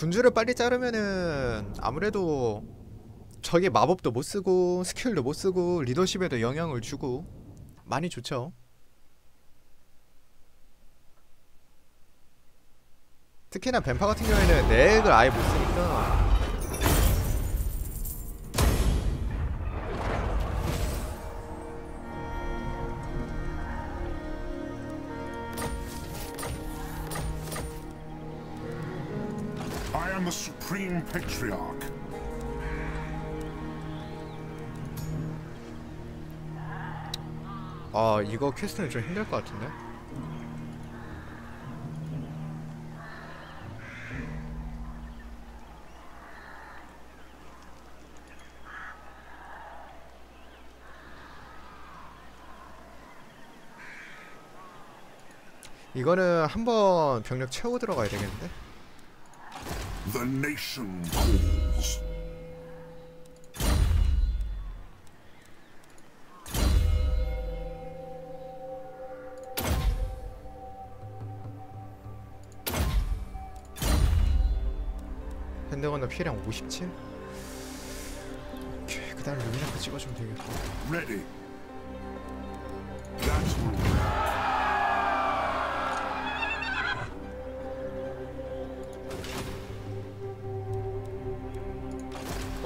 군주를 빨리 자르면은 아무래도 적이 마법도 못 쓰고 스킬도 못 쓰고 리더십에도 영향을 주고 많이 좋죠. 특히나 뱀파 같은 경우에는 넥을 아예 못 쓰니까 I am the supreme patriarch. 아 이거 퀘스트는 좀 힘들 것 같은데 이거는 한번 병력 채우고 들어가야 되겠는데 The nation calls. 핸드건너 피해량 57? 오케이 그 다음 루미나크 찍어주면 되겠다 Ready.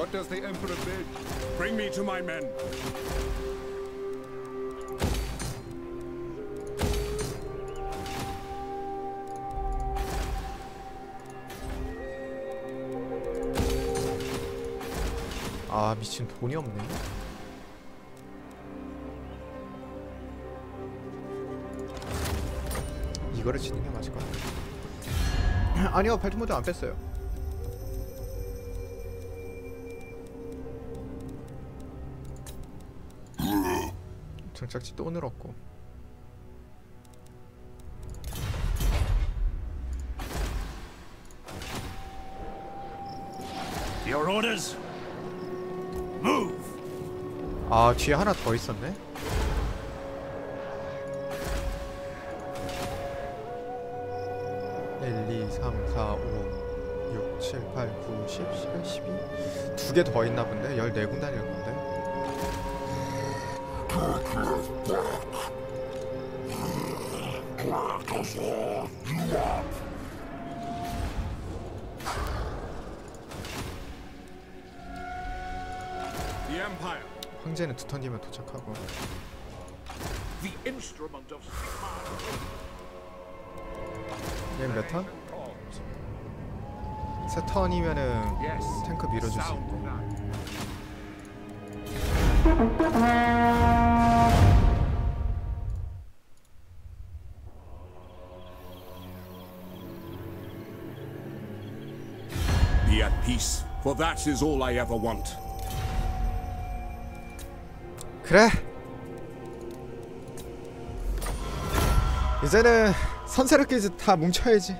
What does the Emperor bid? Bring me to my men. 아 미친 돈이 없네 이거를 치는 게 맞을 것 같아 아니요 발톱 모드 안 뺐어요 정착지 또 늘었고 Your orders? Move! 아 뒤에 하나 더 있었네 일, 이, 삼, 사, 오, 육, 칠, 팔, 구, 십, 십일, 십이 두개더 있나 본데? 열네 군단일 건데 The Empire, 황제는 두턴 뒤면 도착하고. 얘는 몇 턴? 세 턴이면은. 탱크 밀어줄 수 있고 peace, for that is all I ever want. 그래. 이제는 선세력끼리 다 뭉쳐야지.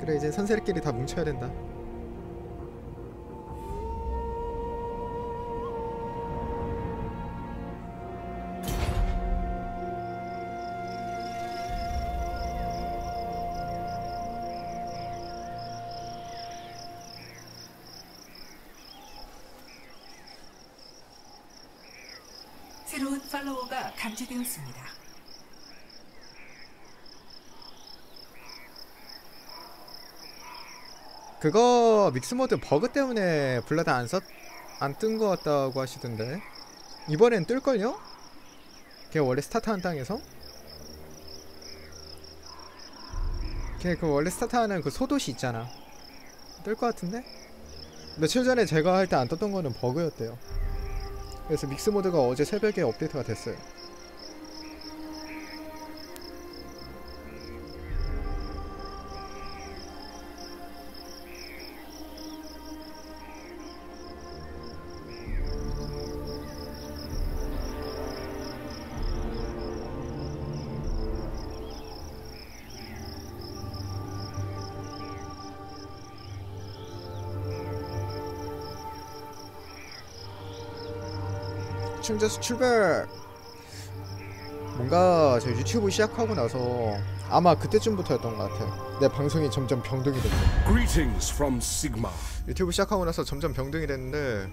그래 이제 선세력끼리 다 뭉쳐야 된다 그거 믹스모드 버그 때문에 블라드 안 썼, 안뜬거 같다고 하시던데 이번엔 뜰걸요? 걔 원래 스타트한 땅에서? 걔 그 원래 스타트하는 그 소도시 있잖아 뜰거 같은데? 며칠 전에 제가 할 때 안 떴던 거는 버그였대요 그래서 믹스모드가 어제 새벽에 업데이트가 됐어요 충전수 출발! 뭔가 저 유튜브 시작하고 나서 아마 그때쯤부터였던 것 같아요. 내 방송이 점점 from Sigma. 유튜브 시작하고 나서 점점 병동이 됐는데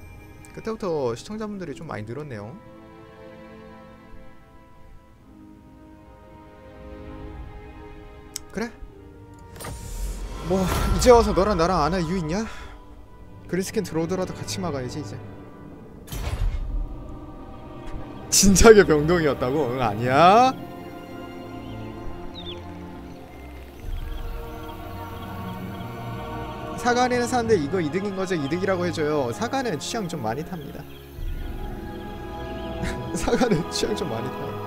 그때부터 시청자분들이 좀 많이 늘었네요. 그래? 뭐 이제 와서 너랑 나랑 안 할 이유 있냐? 그리스킨 들어오더라도 같이 막아야지 이제. 진작에 병동이었다고? 응 아니야? 사과는 사는데 이거 이득인 거죠? 이득이라고 해줘요. 사과는 취향 좀 많이 탑니다. 사과는 취향 좀 많이 타요.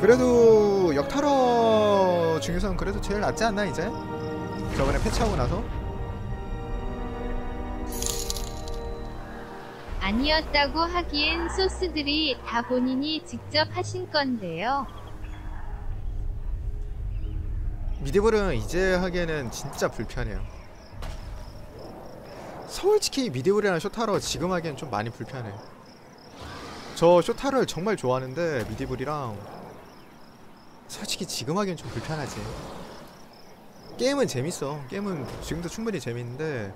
그래도 역타러 중에서는 그래도 제일 낫지 않나 이제? 저번에 패치하고 나서? 아니었다고 하기엔 소스들이 다 본인이 직접 하신 건데요. 미디블은 이제 하기에는 진짜 불편해요. 솔직히 미디블이랑 쇼타러 지금 하기엔 좀 많이 불편해요. 저 쇼타를 정말 좋아하는데 미디블이랑 솔직히 지금 하기엔 좀 불편하지. 게임은 재밌어. 게임은 지금도 충분히 재밌는데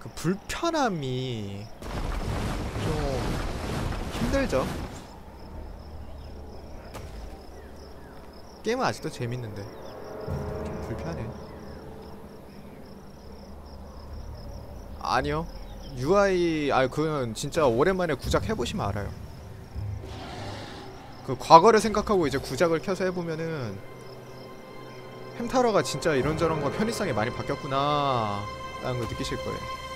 그 불편함이 좀 힘들죠. 게임은 아직도 재밌는데 좀 불편해. 아니요. UI 아 그건 진짜 오랜만에 구작 해보시면 알아요. 그 과거를 생각하고 이제 구작을 켜서 해보면은 햄타러가 진짜 이런저런 거 편의성이 많이 바뀌었구나 라는 걸 느끼실 거예요.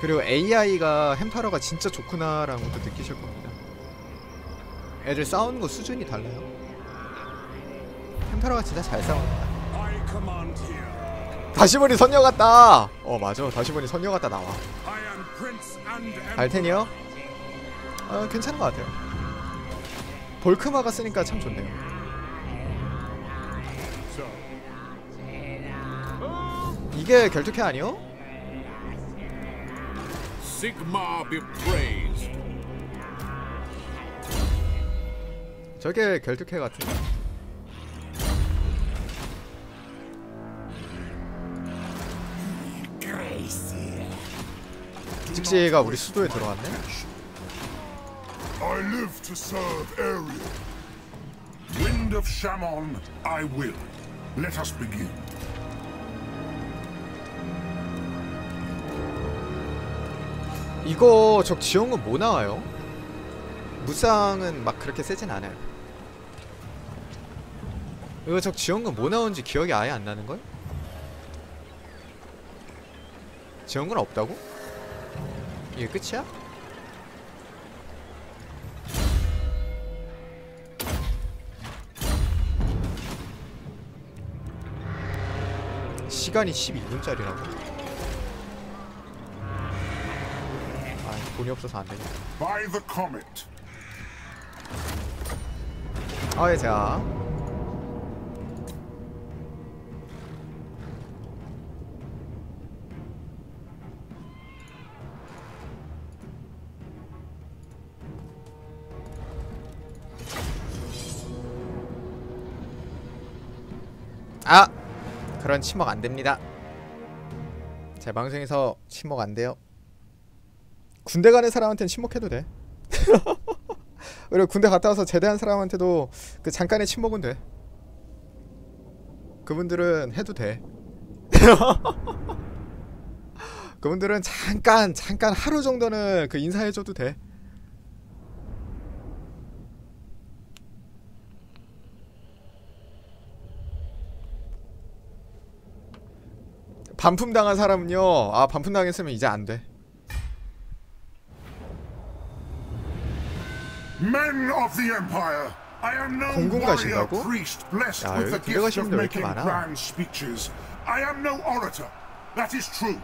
그리고 AI가 햄타러가 진짜 좋구나 라는 것도 느끼실 겁니다. 애들 싸우는 거 수준이 달라요. 햄타러가 진짜 잘 싸운다. 다시 보니 선녀 같다. 어 맞아. 다시 보니 선녀 같다 나와. 알텐이요? 어 괜찮은 것 같아요. 볼크마가 쓰니까 참 좋네요. 이게 결투캐 아니요? Sigma be praised. 저게 결투캐 같은데. 직시가 우리 수도에 들어왔네. I live to serve Ariel. Wind of Shammon, I will. Let us begin. 이거 적 지원은 뭐 나와요? 무쌍은 막 그렇게 세진 않아요. 이거 적 지원금 뭐 나온지 기억이 아예 안 나는 걸? 지원금 없다고? 이게 끝이야? 시간이 12분짜리라고? 돈이 없어서 안 되겠다. By the comet. 아예 자 아! 그런 침묵 안 됩니다. 제 방송에서 침묵 안 돼요. 군대 가는 사람한테는 침묵해도 돼. 그리고 군대 갔다 와서 제대한 사람한테도 그 잠깐의 침묵은 돼. 그분들은 해도 돼. 그분들은 잠깐 잠깐 하루 정도는 그 인사해줘도 돼. 반품 당한 사람은요. 아 반품 당했으면 이제 안 돼. Men of the Empire, I am no warrior priest blessed 야, with the gift of making grand speeches. I am no orator. That is true.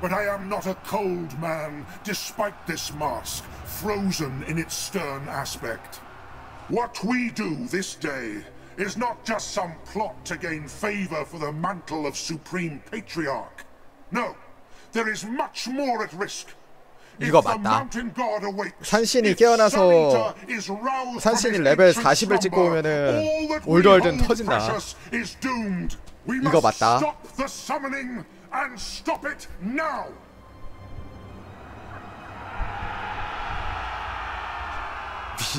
But I am not a cold man, despite this mask, frozen in its stern aspect. What we do this day is not just some plot to gain favor for the mantle of Supreme Patriarch. No, there is much more at risk 이거 맞다. 산신이 깨어나서 산신이 레벨 ancient 40을 찍고 오면은 올드월드는 터진다. 이거 맞다.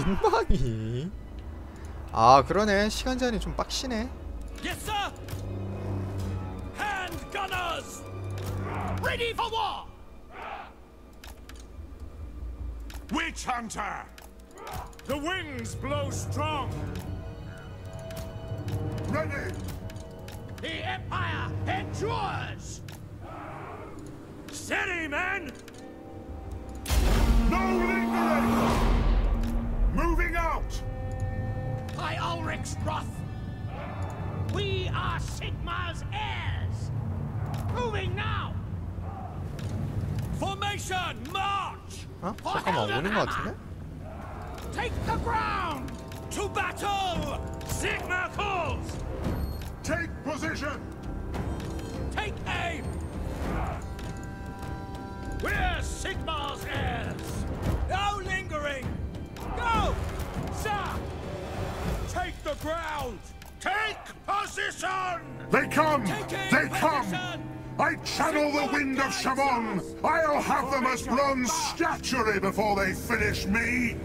민망이. 아 그러네 시간 제한이 좀 빡시네. Yes, sir. Hand war. Witch Hunter! The winds blow strong! Ready. The Empire endures. Steady, men! No lingering. Moving out. By Ulrich's wrath, we are Sigmar's heirs. Moving now. Formation, march. 어? For 잠깐만 오는 거 같은데? Take the ground. To battle. Sigma calls! Take position. Take aim. We're Sigmar's heirs. No lingering. Go, sir. Take the ground! Take position! They come! Taking They come! I channel the wind of Shamon! I'll have them as bronze statuary before they finish me!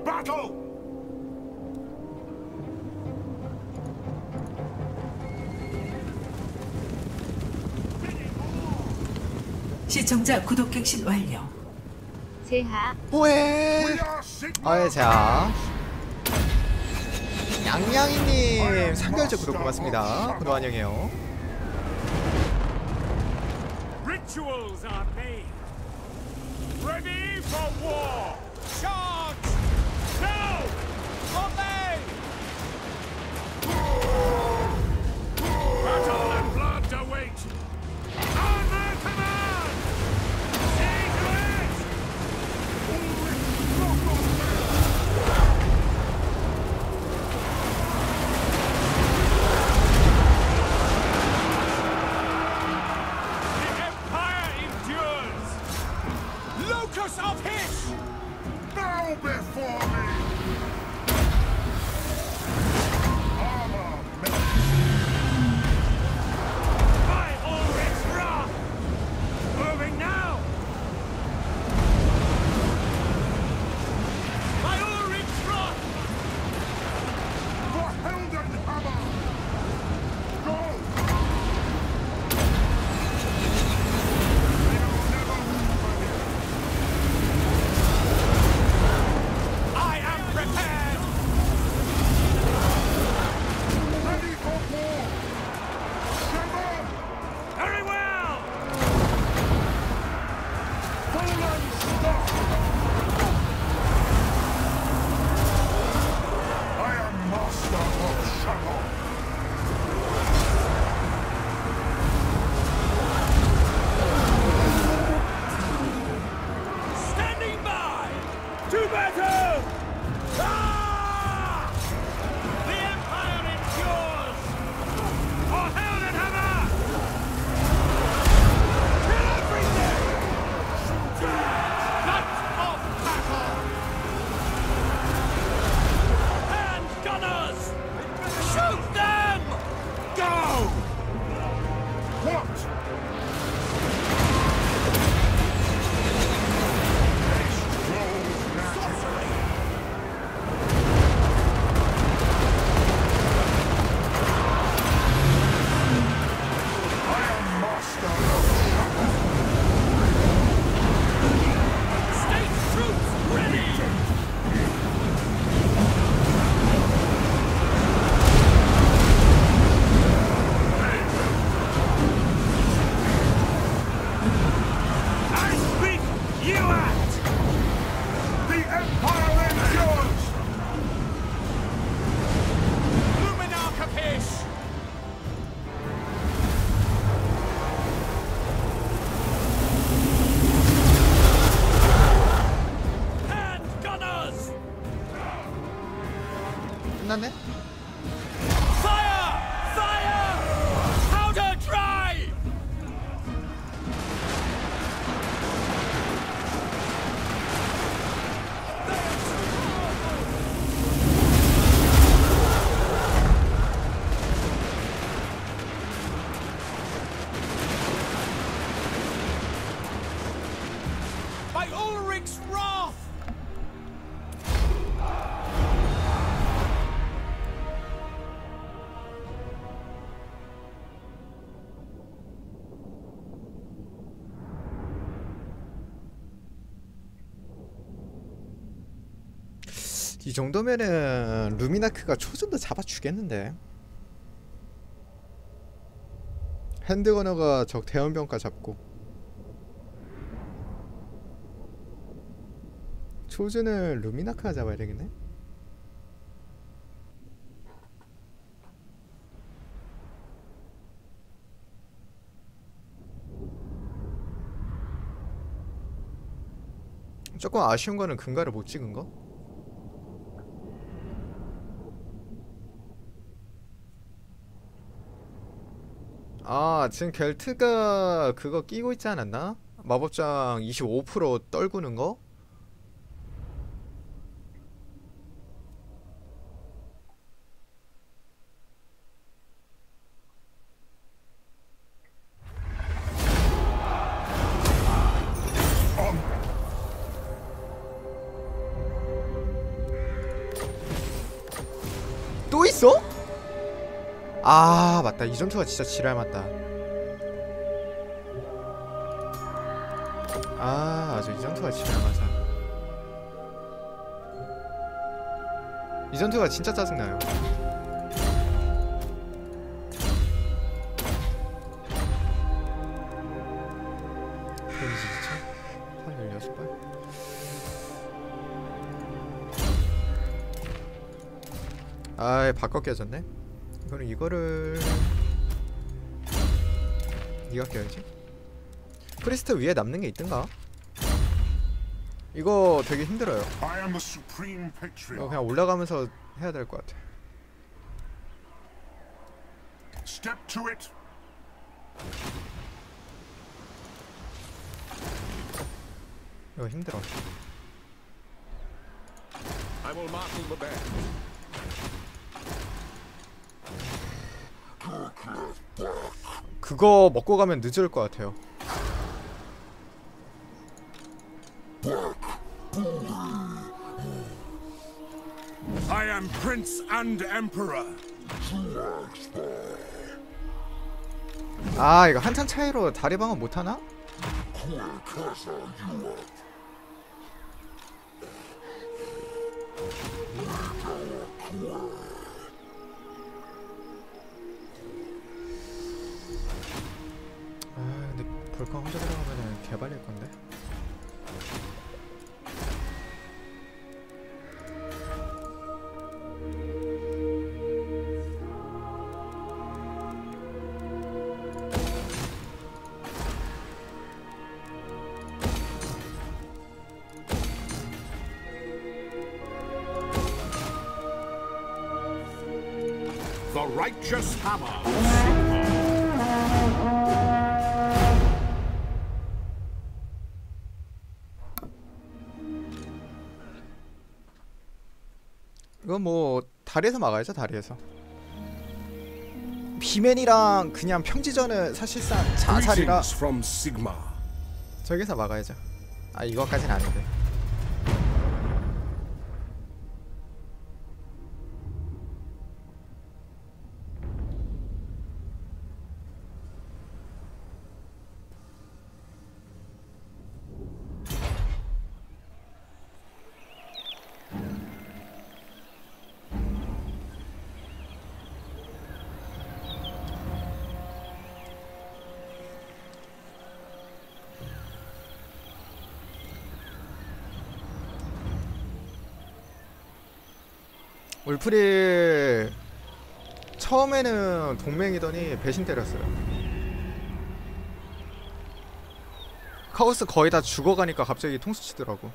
To battle! 시청자 구독 갱신 완료. 제하 호에. We are Sigma! 아예 자. 양양이님 3개월째 구독 고맙습니다. 구독 환영해요. Rituals are made! Ready for war! Charge. なね。 이 정도면은 루미나크가 초좀도 잡아주겠는데? 핸드거너가 적 대원병과 잡고. 초즈는 루미나크가 잡아야 되겠네? 조금 아쉬운 거는 근가를 못 찍은 거? 아 지금 겔트가 그거 끼고 있지 않았나? 마법장 25% 떨구는 거? 아 맞다 이 전투가 진짜 지랄 맞다. 아 아주 이 전투가 지랄 맞아. 이 전투가 진짜 짜증나요. 데미지 2천 한 16발? 아이 바꿔 깨졌네 이거는 이거를 니가 껴야지 프리스트 위에 남는 게 있든가 이거 되게 힘들어요 이거. 그냥 올라가면서 해야 될 것 같아 Step to it. 이거 힘들어 I will marshal the band. 그거 먹고 가면 늦을 것 같아요 I am prince and emperor. 아 이거 한참 차이로 다리 방어 못하나? 볼까 혼자 들어가면은 개발릴 건데 The righteous hammer. 다리에서 막아야죠 다리에서. 비맨이랑 그냥 평지전은 사실상 자살이라. 저기서 막아야죠. 아 이거까진 아닌데 울프리 처음에는 동맹이더니 배신 때렸어요. 카오스 거의 다 죽어가니까 갑자기 통수 치더라고.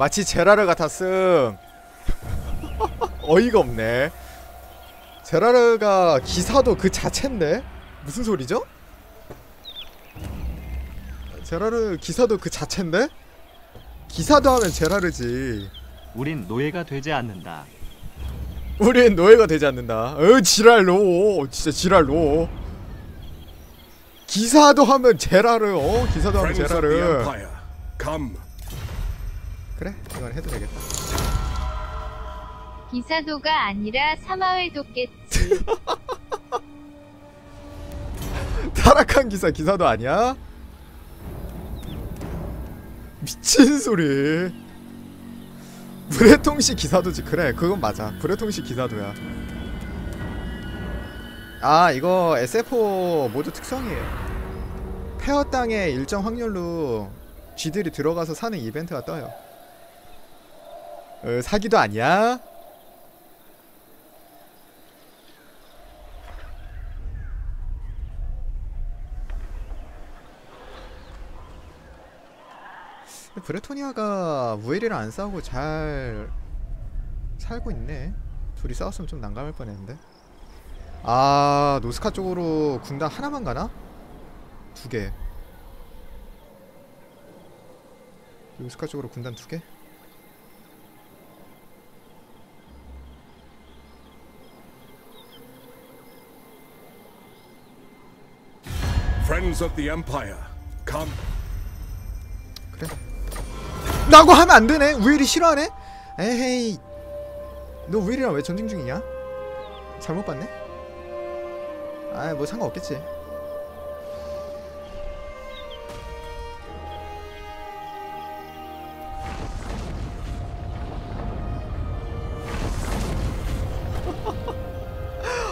마치 제라르 같았음. 어이가 없네. 제라르가 기사도 그 자체인데 무슨 소리죠? 제라르 기사도 그 자체인데 기사도 하면 제라르지. 우린 노예가 되지 않는다. 우린 노예가 되지 않는다. 어 지랄로 진짜 지랄로. 기사도 하면 제라르 어 기사도 하면 제라르. 그래 이건 해도 되겠다. 기사도가 아니라 사마을 돕겠지. 타락한 기사 기사도 아니야? 미친 소리. 브레통시 기사도지 그래 그건 맞아. 브레통시 기사도야. 아 이거 SF4 모두 특성이에요. 폐허 땅에 일정 확률로 쥐들이 들어가서 사는 이벤트가 떠요 어, 사기도 아니야? 브레토니아가 무엘이랑 안 싸우고 잘 살고 있네. 둘이 싸웠으면 좀 난감할 뻔했는데. 아 노스카 쪽으로 군단 하나만 가나? 두 개. 노스카 쪽으로 군단 두 개? Friends of the Empire, come. 그래. 라고 하면 안 되네. 우일이 싫어하네. 에헤이. 너 우일이랑 왜 전쟁 중이냐? 잘못 봤네. 아, 뭐 상관없겠지.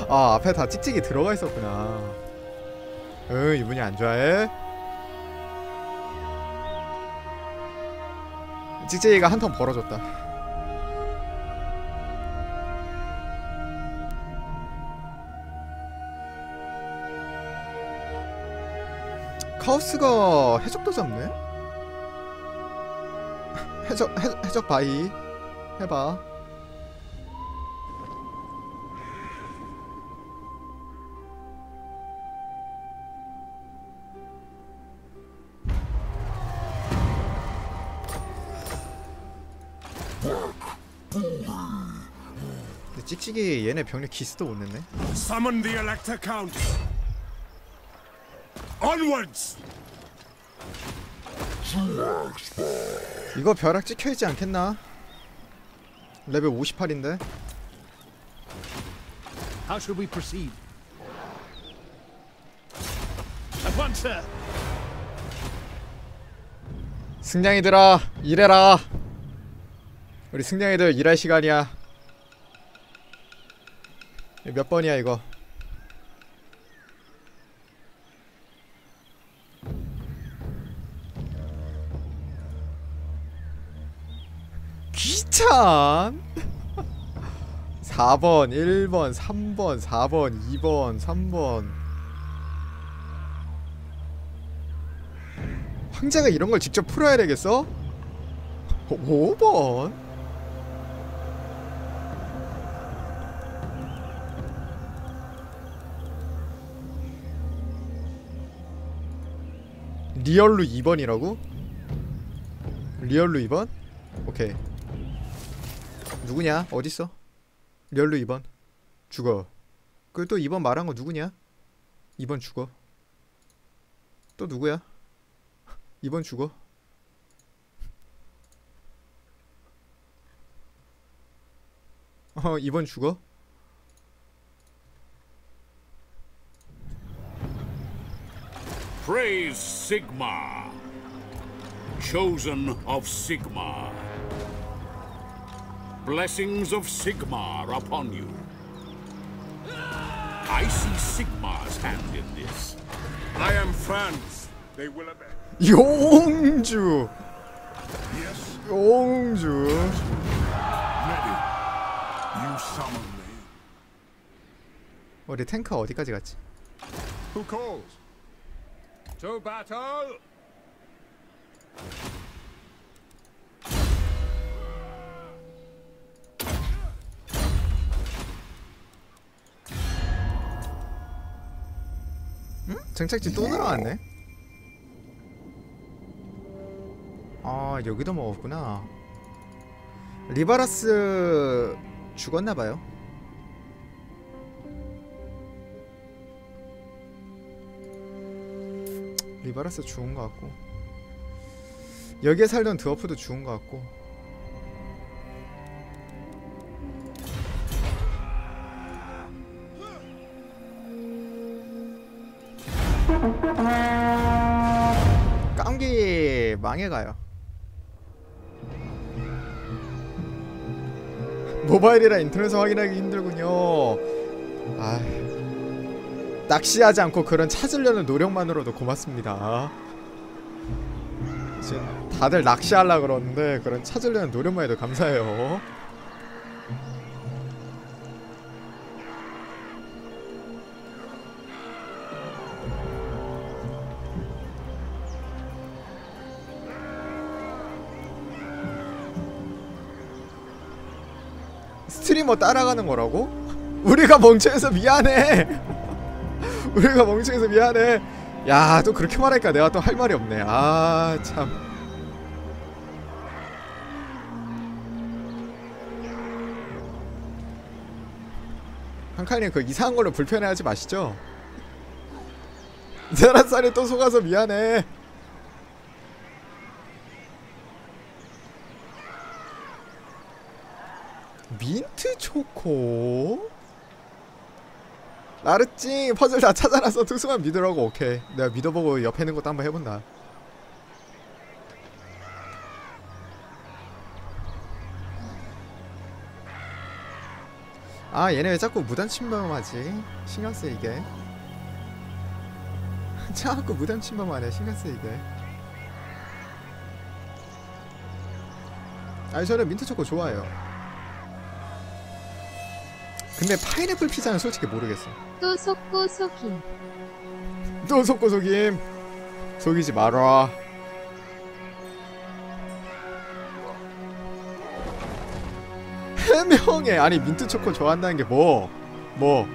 아, 앞에 다 찍찍이 들어가 있었구나. 응, 이분이 안 좋아해? 찍찍이가 한턴 벌어줬다. 카오스가 해적도 잡네? 해적, 해, 해적 바이 해봐 찍찍이 얘네 병력 기스도 못 냈네 Summon the Elector Count. Onwards! 이거 벼락 찍혀 있지 않겠나? 레벨 58인데 How should we proceed? At once, sir. 승냥이들아 일해라 우리 승냥이들 일할 시간이야 몇 번이야 이거 귀찮 4번 1번 3번 4번 2번 3번 황제가 이런 걸 직접 풀어야 되겠어? 5번? 리얼로 2번이라고? 리얼로 2번? 오케이 누구냐? 어딨어? 리얼로 2번 죽어 그또 2번 말한 거 누구냐? 2번 죽어 또 누구야? 2번 죽어. 어, 2번 죽어. Praise Sigma, chosen of Sigma. Blessings of Sigma upon you. I see Sigma's hand in this. I am France. They will obey. 용주. Yes, 용주. ready. You summon me. 우리 탱크 어디까지 갔지? Who calls? To battle! 응? 정착지 또 늘어났네. 아 여기도 먹었구나. 리바라스 죽었나봐요. 리바라스 죽은 것 같고. 여기에 살던 드워프도 죽은 것 같고. 깡기 망해가요. 모바일이라 인터넷에서 확인하기 힘들군요. 아 낚시하지 않고 그런 찾으려는 노력만으로도 고맙습니다 지금 다들 낚시하려 그러는데 그런 찾으려는 노력만 해도 감사해요. 스트리머 따라가는 거라고? 우리가 멍청해서 미안해. 우리가 멍청해서 미안해. 야, 또 그렇게 말하니까 내가 또 할 말이 없네. 아, 참. 한칼님 그 이상한 걸로 불편해하지 마시죠. 세라살이 또 속아서 미안해. 민트 초코? 나르찡 퍼즐 다 찾아놨어 투수만 믿으라고. 오케이. 내가 믿어보고 옆에 있는 것도 한번 해본다. 아 얘네 왜 자꾸 무단 침범하지? 신경 쓰 이게. 자꾸 무단 침범하네. 신경 쓰 이게. 아니 저는 민트 초코 좋아해요 근데 파인애플 피자는 솔직히 모르겠어 또 속고 속임. 또 속고 속임 속이지 마라 해명해 아니 민트 초코 좋아한다는 게 뭐? 뭐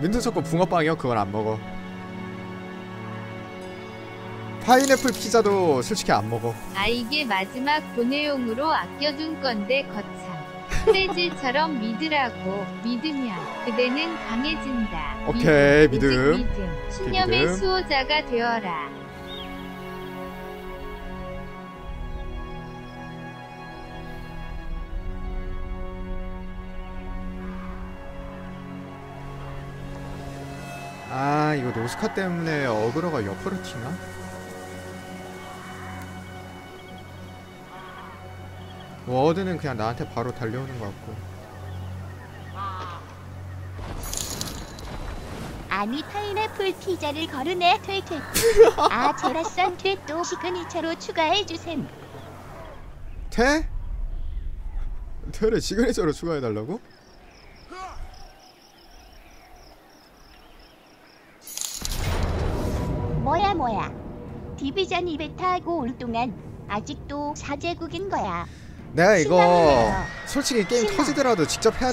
민트 초코 붕어빵이요? 그건 안 먹어 파인애플 피자도 솔직히 안 먹어 아 이게 마지막 보내용으로 아껴둔 건데 거참. 프레질처럼 믿으라고 믿으면 그대는 강해진다. 오케이, 믿음, 믿음. 신념의 믿음. 수호자가 되어라. 아 이거 노스카 때문에 어그로가 옆으로 튀나? 워드는 그냥 나한테 바로 달려오는 것 같고. 아니 파인애플 피자를 거르네 퇴퇴 아 제라산 퇴또 시그니처로 추가해주셈. 퇴? 퇴를 시그니처로 추가해달라고? 뭐야 뭐야. 디비전 2베타 하고 올 동안 아직도 사제국인 거야 내가 이거. 솔직히 게임. 터지더라도 직접 해야